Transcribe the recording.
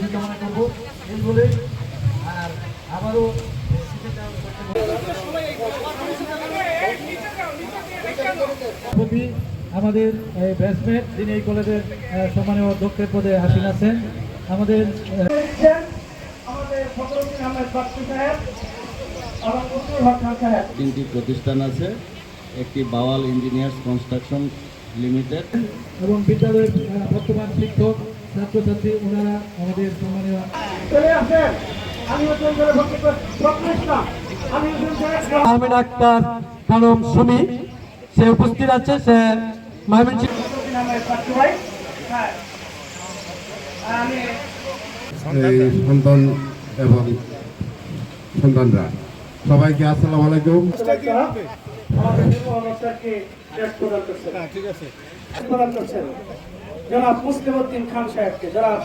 দীর্ঘজীবী কামনা করব এই বলে আর আবারও আমাদের ব্যাটসম্যান যিনি এই কলেজের সম্মানীয় অধ্যক্ষের পদে আসীন আছেন আমাদের তিনটি প্রতিষ্ঠান আছে একটি বাওয়াল ইঞ্জিনিয়ার্স কনস্ট্রাকশন লিমিটেড। এবং বিদ্যালয়ের বর্তমান শিক্ষক ছাত্রছাত্রী ওনারা আমাদের সম্মানীয় চলে আসেন। সাহেব আহমেদ আক্তার খানম সুমি। সে উপস্থিত আছে সে হ্যাঁ। এই সন্তান এবং সন্তানরা। সবাইকে আসসালামু আলাইকুম। করছেন। ঠিক আছে। জনাব মুসলিম উদ্দিন খান সাহেবকে জনাব।